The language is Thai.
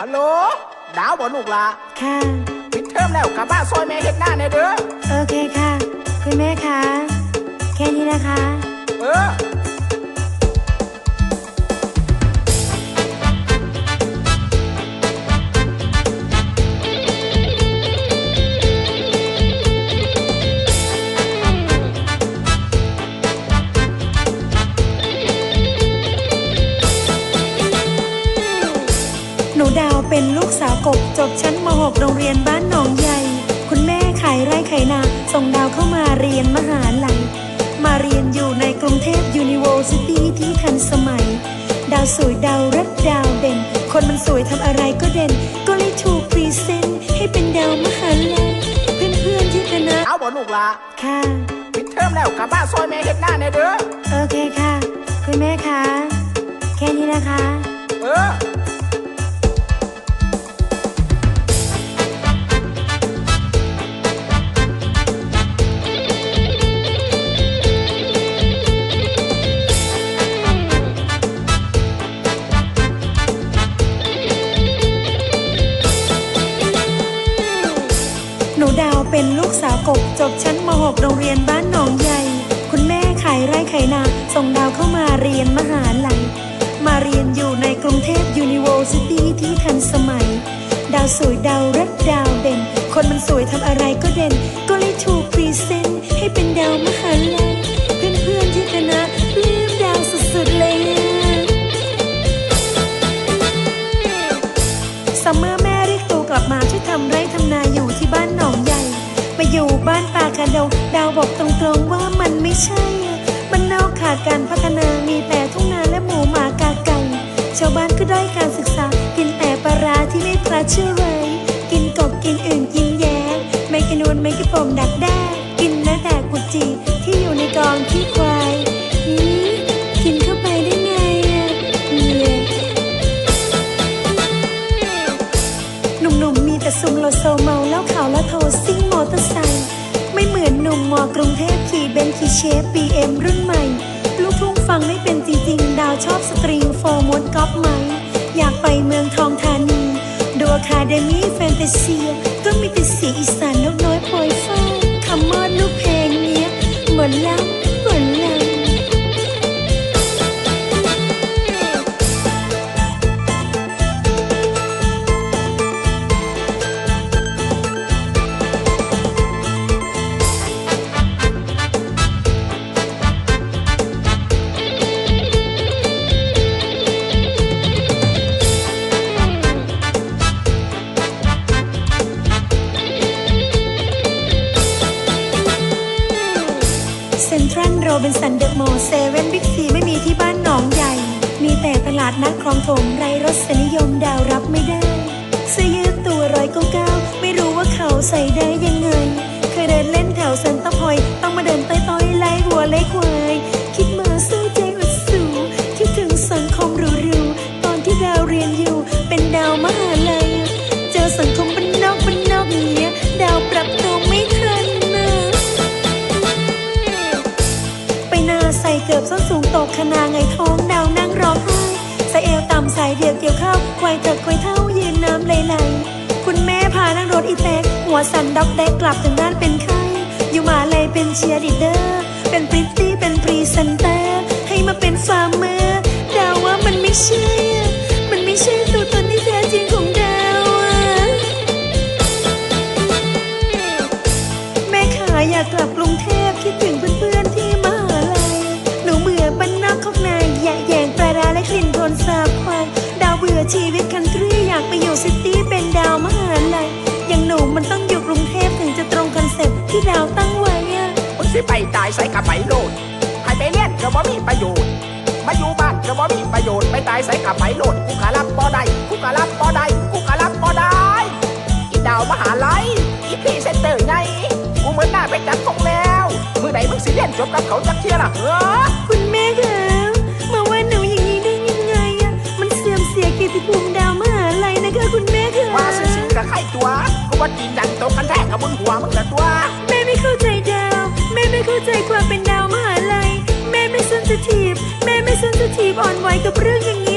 ฮัลโหล ดาวบ่ลูกหละค่ะ ปิดเทอมแล้วกลับบ้านซอยแม่เฮ็ดหน้าแน่เด้อ โอเคค่ะ คุณแม่คะ แค่นี้นะคะ เป็นลูกสาวกบจบชั้นม .6 โรงเรียนบ้านหนองใหญ่ คุณแม่ขายไร่ขายนาส่งดาวเข้ามาเรียนมหาลัย มาเรียนอยู่ในกรุงเทพ University ที่ทันสมัย ดาวสวยดาวรัดดาวเด่น คนมันสวยทำอะไรก็เด่น ก็เลยถูกพรีเซนต์ให้เป็นดาวมหาลัย เพื่อนๆที่คณะดาวบ่ลูกหละค่ะปิดเทอมแล้วกลับบ้านซอยแม่เฮ็ดหน้าแน่เด้อ โอเคค่ะ คุณแม่คะ แค่นี้นะคะ เออ หนูดาวเป็นลูกสาวกบจบชั้นม .6 โรงเรียนบ้านหนองใหญ่ คุณแม่ขายไร่ขายนาส่งดาวเข้ามาเรียนมหาลัย มาเรียนอยู่ในกรุงเทพ University ที่ทันสมัย ดาวสวยดาวรัดดาวเด่น คนมันสวยทำอะไรก็เด่น ก็เลยถูกพรีเซนต์ให้เป็นดาวมหาลัยเพื่อนๆที่คณะปลื้มดาวสุดๆเลยซัมเมอร์ บ้านป่ากระดงดาวบอกตรงๆว่ามันไม่ใช่ มันนอกขาดการพัฒนามีแต่ทุ่งนาและหมูหมากาไก่ ชาวบ้านก็ได้การศึกษา กินแต่ปลาร้าที่ไม่พลาเชื่อไรกินกบกินอื่นกินแย้ไม่กินนวลไม่กินปมดักแด้กินแม้แต่กุจีที่อยู่ในกองขี้ควายหืมกินเข้าไปได้ไงอะเหนื่อยหนุ่มๆมีแต่ซุมโลโซเมาแล้วขาวแล้วโทรซิ่งมอเตอร์ไซค์ นหนุ่มมอกรุงเทพขี่เบนขี่เชฟบีเอ็มรุ่นใหม่ ลูกทุ่งฟังไม่เป็นจริงๆ ดาวชอบสตริงโฟมดก๊อปไหม อยากไปเมืองทองธานีดูอะคาเดมี่แฟนตาเซีย ก็มีแต่เสียงอีสานนกน้อยโปรยฟ้าคำมอดลูกเพลงเนี้ยเหมือนล้ว เซ็นทรัลโรบินสันเดอะมอลล์เซเว่นบิ๊กซีไม่มีที่บ้านหนองใหญ่ มีแต่ตลาดนัดคลองถมไรรสนิยมดาวรับไม่ได้เสื้อยืดตัวร้อยเก้าเก้าไม่รู้ว่าเขาใส่ได้ยังไง เคยเดินเล่นแถวเซ็นเตอร์พอยต์ต้อง เกือบส้นสูงตกขนาไงท้องดาวนั่งร้องไห้ใส่เอวต่ำสายเดียวเกี่ยวข้าวควายเถิดควายเท่ายืนน้ำไหลๆคุณแม่พานั่งรถอีแตกหัวสั่นด็อกแดกกลับถึงบ้านเป็นไข้อยู่มาเลยเป็นเชียร์ดีเดอร์ เป็นพริตตี้เป็นพรีเซนเตอร์ให้มาเป็นฟาร์มเมอร์ ดาวตั้งไว้อะมึงสิไปตายใส่กับไปโลดให้ไปเรียนก็บ่มีประโยชน์ มาอยู่บ้านก็บ่มีประโยชน์ ไปตายใส่กับไปโลดกูกะรับบ่ได้กูกะรับบ่ได้กูกะรับบ่ได้อีดาวมหาลัยอีพรีเซนเตอร์ไงกูเหมือนหน้าไปจัดของแล้ว มือไหนมึงสิเรียนจบกับเขาจักเทียล่ะเฮ้อคุณแม่คะมาว่าหนูอย่างนี้ได้ยังไงอะมันเสื่อมเสียเกียรติภูมิดาวมหาลัยนะคะคุณแม่คะว่าซื่อๆกับใครตัวกูว่าจีนยันตกกันแท้กับบนหัวมึงละ อนไหวกับเรื่องอย่าง